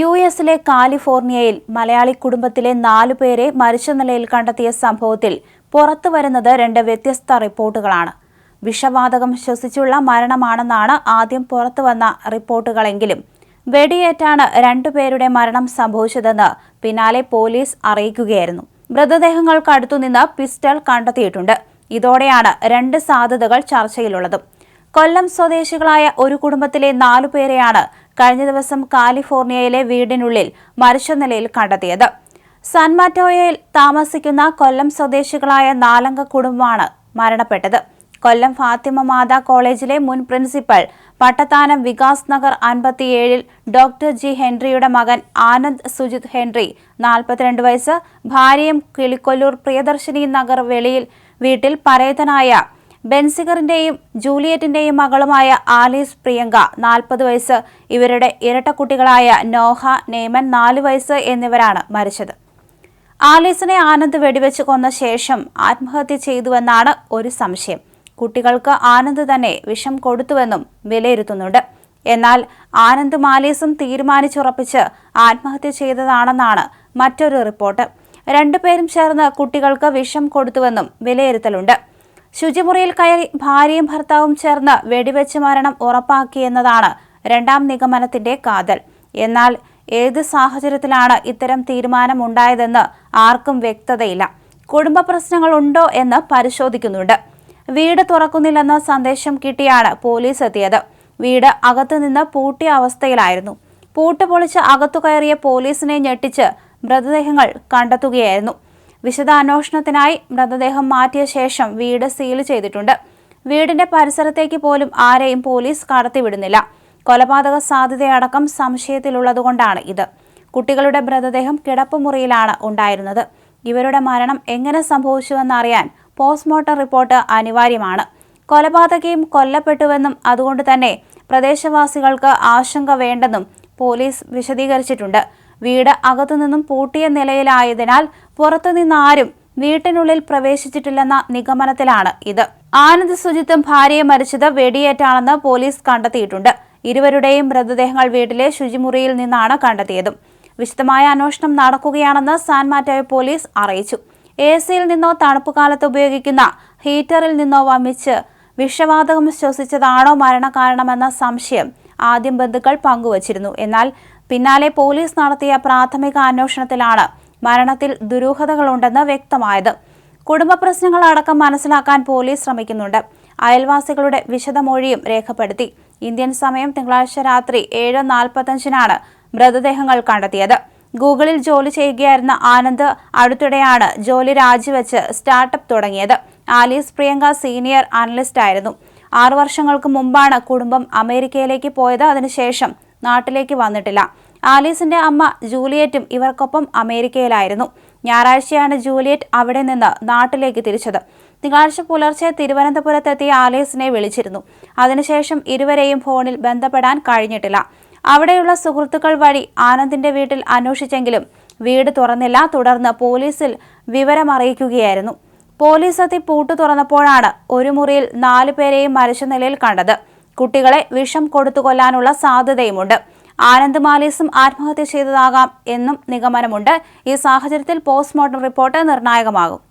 U എസിലെ കാലിഫോർണിയയിൽ മലയാളി കുടുംബത്തിലെ നാലുപേരെ മരിച്ച നിലയിൽ കണ്ടെത്തിയ സംഭവത്തിൽ പുറത്തു വരുന്നത് രണ്ട് വ്യത്യസ്ത റിപ്പോർട്ടുകളാണ്. വിഷവാതകം ശ്വസിച്ചുള്ള മരണമാണെന്നാണ് ആദ്യം പുറത്തുവന്ന റിപ്പോർട്ടുകളെങ്കിലും. വെടിയേറ്റാണ് രണ്ടുപേരുടെ മരണം സംഭവിച്ചതെന്ന് പിന്നാലെ പോലീസ് അറിയിക്കുകയായിരുന്നു. മൃതദേഹങ്ങൾക്കടുത്തുനിന്ന് പിസ്റ്റൾ കണ്ടെത്തിയിട്ടുണ്ട്. ഇതോടെയാണ് രണ്ട് സാധ്യതകൾ ചർച്ചയിലുള്ളത്. കൊല്ലം സ്വദേശികളായ ഒരു കുടുംബത്തിലെ നാലുപേരെയാണ് കഴിഞ്ഞ ദിവസം കാലിഫോർണിയയിലെ വീടിനുള്ളിൽ മരിച്ച നിലയിൽ കണ്ടെത്തിയത്. സാൻമാറ്റോയയിൽ താമസിക്കുന്ന കൊല്ലം സ്വദേശികളായ നാലംഗ കുടുംബമാണ് മരണപ്പെട്ടത്. കൊല്ലം ഫാത്തിമ മാതാ കോളേജിലെ മുൻ പ്രിൻസിപ്പൽ പട്ടത്താനം വികാസ് നഗർ അൻപത്തിയേഴിൽ ഡോക്ടർ ജി ഹെൻറിയുടെ മകൻ ആനന്ദ് സുജിത് ഹെൻറി നാൽപ്പത്തിരണ്ട് വയസ്സ് ഭാര്യയും കിളിക്കൊല്ലൂർ പ്രിയദർശിനി നഗർ വെളിയിൽ വീട്ടിൽ പരേതനായ ബെൻസിഗറിന്റെയും ജൂലിയറ്റിന്റെയും മകളുമായ ആലീസ് പ്രിയങ്ക നാൽപ്പത് വയസ്സ് ഇവരുടെ ഇരട്ടക്കുട്ടികളായ നോഹ നേമൻ നാല് വയസ്സ് എന്നിവരാണ് മരിച്ചത്. ആലീസിനെ ആനന്ദ് വെടിവെച്ച് കൊന്ന ശേഷം ആത്മഹത്യ ചെയ്തുവെന്നാണ് ഒരു സംശയം. കുട്ടികൾക്ക് ആനന്ദ് തന്നെ വിഷം കൊടുത്തുവെന്നും വിലയിരുത്തുന്നുണ്ട്. എന്നാൽ ആനന്ദ് മാലീസും തീരുമാനിച്ചുറപ്പിച്ച് ആത്മഹത്യ ചെയ്തതാണെന്നാണ് മറ്റൊരു റിപ്പോർട്ട്. രണ്ടുപേരും ചേർന്ന് കുട്ടികൾക്ക് വിഷം കൊടുത്തുവെന്നും വിലയിരുത്തലുണ്ട്. ശുചിമുറിയിൽ കയറി ഭാര്യയും ഭർത്താവും ചേർന്ന് വെടിവെച്ച് മരണം ഉറപ്പാക്കിയെന്നതാണ് രണ്ടാം നിഗമനത്തിന്റെ കാതൽ. എന്നാൽ ഏത് സാഹചര്യത്തിലാണ് ഇത്തരം തീരുമാനമുണ്ടായതെന്ന് ആർക്കും വ്യക്തതയില്ല. കുടുംബ പ്രശ്നങ്ങൾ ഉണ്ടോ എന്ന് പരിശോധിക്കുന്നുണ്ട്. വീട് തുറക്കുന്നില്ലെന്ന സന്ദേശം കിട്ടിയാണ് പോലീസ് എത്തിയത്. വീട് അകത്തുനിന്ന് പൂട്ടിയ അവസ്ഥയിലായിരുന്നു. പൂട്ട് പൊളിച്ച് അകത്തു കയറിയ പോലീസിനെ ഞെട്ടിച്ച് മൃതദേഹങ്ങൾ കണ്ടെത്തുകയായിരുന്നു. വിശദാന്വേഷണത്തിനായി മൃതദേഹം മാറ്റിയ ശേഷം വീട് സീൽ ചെയ്തിട്ടുണ്ട്. വീടിന്റെ പരിസരത്തേക്ക് പോലും ആരെയും പോലീസ് കടത്തിവിടുന്നില്ല. കൊലപാതക സാധ്യതയടക്കം സംശയത്തിലുള്ളതുകൊണ്ടാണ് ഇത്. കുട്ടികളുടെ മൃതദേഹം കിടപ്പുമുറിയിലാണ് ഉണ്ടായിരുന്നത്. ഇവരുടെ മരണം എങ്ങനെ സംഭവിച്ചുവെന്നറിയാൻ പോസ്റ്റ്മോർട്ടം റിപ്പോർട്ട് അനിവാര്യമാണ്. കൊലപാതകയും കൊല്ലപ്പെട്ടുവെന്നും അതുകൊണ്ട് തന്നെ പ്രദേശവാസികൾക്ക് ആശങ്ക വേണ്ടെന്നും പോലീസ് വിശദീകരിച്ചിട്ടുണ്ട്. വീട് അകത്തുനിന്നും പൂട്ടിയ നിലയിലായതിനാൽ പുറത്തുനിന്നാരും വീട്ടിനുള്ളിൽ പ്രവേശിച്ചിട്ടില്ലെന്ന നിഗമനത്തിലാണ് ഇത്. ആനന്ദ് സുജിത്തും ഭാര്യയെ മരിച്ചത് വെടിയേറ്റാണെന്ന് പോലീസ് കണ്ടെത്തിയിട്ടുണ്ട്. ഇരുവരുടെയും മൃതദേഹങ്ങൾ വീട്ടിലെ ശുചിമുറിയിൽ നിന്നാണ് കണ്ടെത്തിയതും. വിശദമായ അന്വേഷണം നടക്കുകയാണെന്ന് സാൻമാറ്റോയ പോലീസ് അറിയിച്ചു. എ സിയിൽ നിന്നോ തണുപ്പുകാലത്ത് ഉപയോഗിക്കുന്ന ഹീറ്ററിൽ നിന്നോ വമിച്ച് വിഷവാതകം ശ്വസിച്ചതാണോ മരണകാരണമെന്ന സംശയം ആദ്യം ബന്ധുക്കൾ പങ്കുവച്ചിരുന്നു. എന്നാൽ പിന്നാലെ പോലീസ് നടത്തിയ പ്രാഥമിക അന്വേഷണത്തിലാണ് മരണത്തിൽ ദുരൂഹതകളുണ്ടെന്ന് വ്യക്തമായത്. കുടുംബ പ്രശ്നങ്ങൾ അടക്കം മനസ്സിലാക്കാൻ പോലീസ് ശ്രമിക്കുന്നുണ്ട്. അയൽവാസികളുടെ വിശദമൊഴിയും രേഖപ്പെടുത്തി. ഇന്ത്യൻ സമയം തിങ്കളാഴ്ച രാത്രി ഏഴ് നാൽപ്പത്തഞ്ചിനാണ് മൃതദേഹങ്ങൾ കണ്ടെത്തിയത്. ഗൂഗിളിൽ ജോലി ചെയ്യുകയായിരുന്ന ആനന്ദ് അടുത്തിടെയാണ് ജോലി രാജിവെച്ച് സ്റ്റാർട്ടപ്പ് തുടങ്ങിയത്. ആലീസ് പ്രിയങ്ക സീനിയർ അനലിസ്റ്റ് ആയിരുന്നു ആറു വർഷങ്ങൾക്ക് മുമ്പാണ് കുടുംബം അമേരിക്കയിലേക്ക് പോയത്. അതിനുശേഷം നാട്ടിലേക്ക് വന്നിട്ടില്ല. ആലീസിന്റെ അമ്മ ജൂലിയറ്റും ഇവർക്കൊപ്പം അമേരിക്കയിലായിരുന്നു. ഞായറാഴ്ചയാണ് ജൂലിയറ്റ് അവിടെ നിന്ന് നാട്ടിലേക്ക് തിരിച്ചത്. തിങ്കളാഴ്ച പുലർച്ചെ തിരുവനന്തപുരത്തെത്തിയ ആലീസിനെ വിളിച്ചിരുന്നു. അതിനുശേഷം ഇരുവരെയും ഫോണിൽ ബന്ധപ്പെടാൻ കഴിഞ്ഞിട്ടില്ല. അവിടെയുള്ള സുഹൃത്തുക്കൾ വഴി ആനന്ദിന്റെ വീട്ടിൽ അന്വേഷിച്ചെങ്കിലും വീട് തുറന്നില്ല. തുടർന്ന് പോലീസിൽ വിവരമറിയിക്കുകയായിരുന്നു. പോലീസ് എത്തി പൂട്ടു തുറന്നപ്പോഴാണ് ഒരു മുറിയിൽ നാലു പേരെയും മരിച്ച നിലയിൽ കണ്ടത്. കുട്ടികളെ വിഷം കൊടുത്തു കൊല്ലാനുള്ള സാധ്യതയുമുണ്ട്. ആനന്ദ് മാലീസും ആത്മഹത്യ ചെയ്തതാകാം എന്നും നിഗമനമുണ്ട്. ഈ സാഹചര്യത്തിൽ പോസ്റ്റ്മോർട്ടം റിപ്പോർട്ട് നിർണായകമാകും.